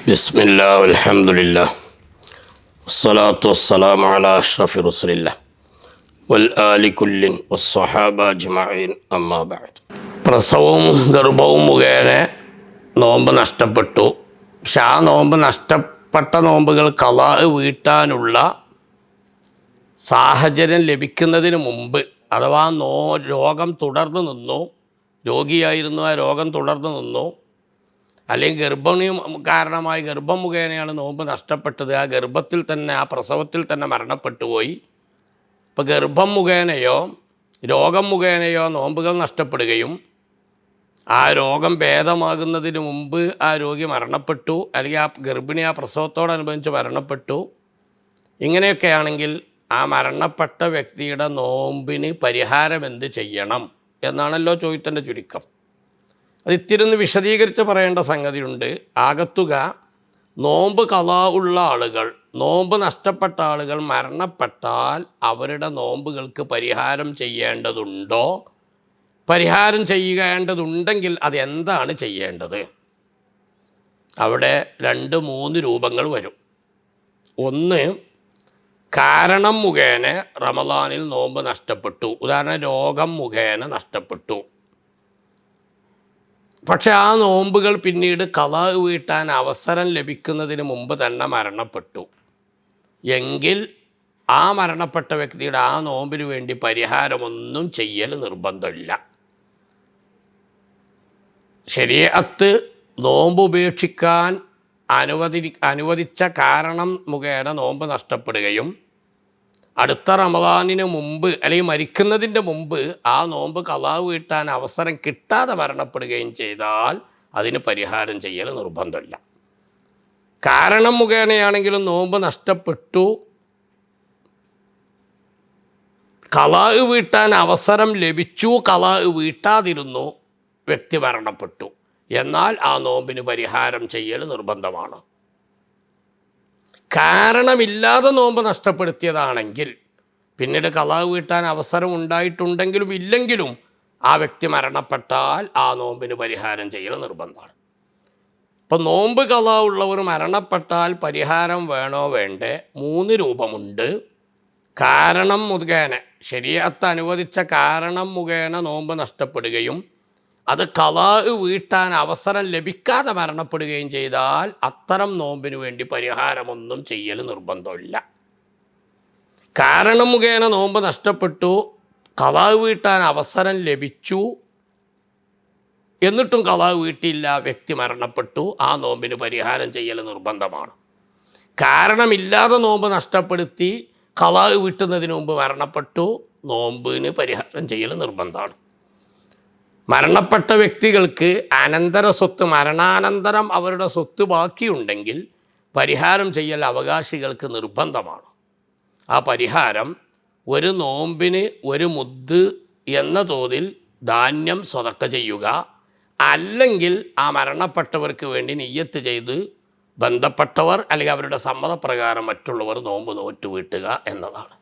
بسم الله والحمد لله والصلاة والسلام على أشرف رسول الله والآل كل والصحابة أجمعين أما بعد പ്രസവവും ഗർഭവും മുഖേന നോമ്പ് നഷ്ടപ്പെട്ടു പക്ഷെ ആ നോമ്പ് നഷ്ടപ്പെട്ട നോമ്പുകൾ കലാ വീട്ടാനുള്ള സാഹചര്യം ലഭിക്കുന്നതിന് മുമ്പ് അഥവാ നോ രോഗം തുടർന്ന് നിന്നു രോഗിയായിരുന്നു ആ രോഗം തുടർന്ന് നിന്നു അല്ലെങ്കിൽ ഗർഭിണി കാരണമായി ഗർഭം മുഖേനയാണ് നോമ്പ് നഷ്ടപ്പെട്ടത്. ആ ഗർഭത്തിൽ തന്നെ ആ പ്രസവത്തിൽ തന്നെ മരണപ്പെട്ടു പോയി. ഇപ്പോൾ ഗർഭം മുഖേനയോ രോഗം മുഖേനയോ നോമ്പുകൾ നഷ്ടപ്പെടുകയും ആ രോഗം ഭേദമാകുന്നതിന് മുമ്പ് ആ രോഗി മരണപ്പെട്ടു അല്ലെങ്കിൽ ആ ഗർഭിണി ആ പ്രസവത്തോടനുബന്ധിച്ച് മരണപ്പെട്ടു. ഇങ്ങനെയൊക്കെയാണെങ്കിൽ ആ മരണപ്പെട്ട വ്യക്തിയുടെ നോമ്പിന് പരിഹാരം എന്ത് ചെയ്യണം? എന്നാണല്ലോ ചോദ്യത്തിന്റെ ചുരുക്കം. അത് ഇത്തിരി ഒന്ന് വിശദീകരിച്ച് പറയേണ്ട സംഗതിയുണ്ട്. ആകത്തുക നോമ്പ് കലാ ഉള്ള ആളുകൾ നോമ്പ് നഷ്ടപ്പെട്ട ആളുകൾ മരണപ്പെട്ടാൽ അവരുടെ നോമ്പുകൾക്ക് പരിഹാരം ചെയ്യേണ്ടതുണ്ടോ? പരിഹാരം ചെയ്യേണ്ടതുണ്ടെങ്കിൽ അത് എന്താണ് ചെയ്യേണ്ടത്? അവിടെ രണ്ട് മൂന്ന് രൂപങ്ങൾ വരും. ഒന്ന് കാരണം മുഖേന റമദാനിൽ നോമ്പ് നഷ്ടപ്പെട്ടു. ഉദാഹരണം രോഗം മുഖേന നഷ്ടപ്പെട്ടു. പക്ഷെ ആ നോമ്പുകൾ പിന്നീട് കലാഹ് വീട്ടാൻ അവസരം ലഭിക്കുന്നതിന് മുമ്പ് തന്നെ മരണപ്പെട്ടു. എങ്കിൽ ആ മരണപ്പെട്ട വ്യക്തിയുടെ ആ നോമ്പിന് വേണ്ടി പരിഹാരമൊന്നും ചെയ്യൽ നിർബന്ധമില്ല. ശരീരത്ത് നോമ്പ് ഉപേക്ഷിക്കാൻ അനുവദി അനുവദിച്ച കാരണം മുഖേന നോമ്പ് നഷ്ടപ്പെടുകയും അടുത്ത റമദാനിന് മുമ്പ് അല്ലെങ്കിൽ മരിക്കുന്നതിന്റെ മുമ്പ് ആ നോമ്പ് കലാവ് വീട്ടാൻ അവസരം കിട്ടാതെ മരണപ്പെടുകയും ചെയ്താൽ അതിന് പരിഹാരം ചെയ്യൽ നിർബന്ധമില്ല. കാരണം മുഖേനയാണെങ്കിലും നോമ്പ് നഷ്ടപ്പെട്ടു. കലാഹ് വീട്ടാൻ അവസരം ലഭിച്ചു. കലാഹ് വീട്ടാതിരുന്നു. വ്യക്തി മരണപ്പെട്ടു. എന്നാൽ ആ നോമ്പിന് പരിഹാരം ചെയ്യൽ നിർബന്ധമാണ്. കാരണമില്ലാതെ നോമ്പ് നഷ്ടപ്പെടുത്തിയതാണെങ്കിൽ പിന്നീട് കലാവ് വീട്ടാൻ അവസരം ഉണ്ടായിട്ടുണ്ടെങ്കിലും ഇല്ലെങ്കിലും ആ വ്യക്തി മരണപ്പെട്ടാൽ ആ നോമ്പിന് പരിഹാരം ചെയ്യൽ നിർബന്ധമാണ്. ഇപ്പം നോമ്പ് കലാവുള്ളവർ മരണപ്പെട്ടാൽ പരിഹാരം വേണോ വേണ്ടേ? മൂന്ന് രൂപമുണ്ട്. കാരണം മുഖേന ശരീരത്ത് അനുവദിച്ച കാരണം മുഖേന നോമ്പ് നഷ്ടപ്പെടുകയും അത് കലാഹ് വീട്ടാൻ അവസരം ലഭിക്കാതെ മരണപ്പെടുകയും ചെയ്താൽ അത്തരം നോമ്പിന് വേണ്ടി പരിഹാരമൊന്നും ചെയ്യൽ നിർബന്ധമില്ല. കാരണം മുഖേന നോമ്പ് നഷ്ടപ്പെട്ടു കലാഹ് വീട്ടാൻ അവസരം ലഭിച്ചു എന്നിട്ടും കലാഹ് വീട്ടില്ല വ്യക്തി മരണപ്പെട്ടു ആ നോമ്പിന് പരിഹാരം ചെയ്യൽ നിർബന്ധമാണ്. കാരണമില്ലാതെ നോമ്പ് നഷ്ടപ്പെടുത്തി കലാഹ് വീട്ടുന്നതിന് മുമ്പ് മരണപ്പെട്ടു നോമ്പിന് പരിഹാരം ചെയ്യൽ നിർബന്ധമാണ്. മരണപ്പെട്ട വ്യക്തികൾക്ക് അനന്തര സ്വത്ത് മരണാനന്തരം അവരുടെ സ്വത്ത് ബാക്കിയുണ്ടെങ്കിൽ പരിഹാരം ചെയ്യൽ അവകാശികൾക്ക് നിർബന്ധമാണ്. ആ പരിഹാരം ഒരു നോമ്പിന് ഒരു മുദ്ദ് എന്ന തോതിൽ ധാന്യം സ്വതക്ക ചെയ്യുക അല്ലെങ്കിൽ ആ മരണപ്പെട്ടവർക്ക് വേണ്ടി നെയ്യത്ത് ചെയ്ത് ബന്ധപ്പെട്ടവർ അല്ലെങ്കിൽ അവരുടെ സമ്മതപ്രകാരം മറ്റുള്ളവർ നോമ്പ് നോറ്റ് വീട്ടുക എന്നതാണ്.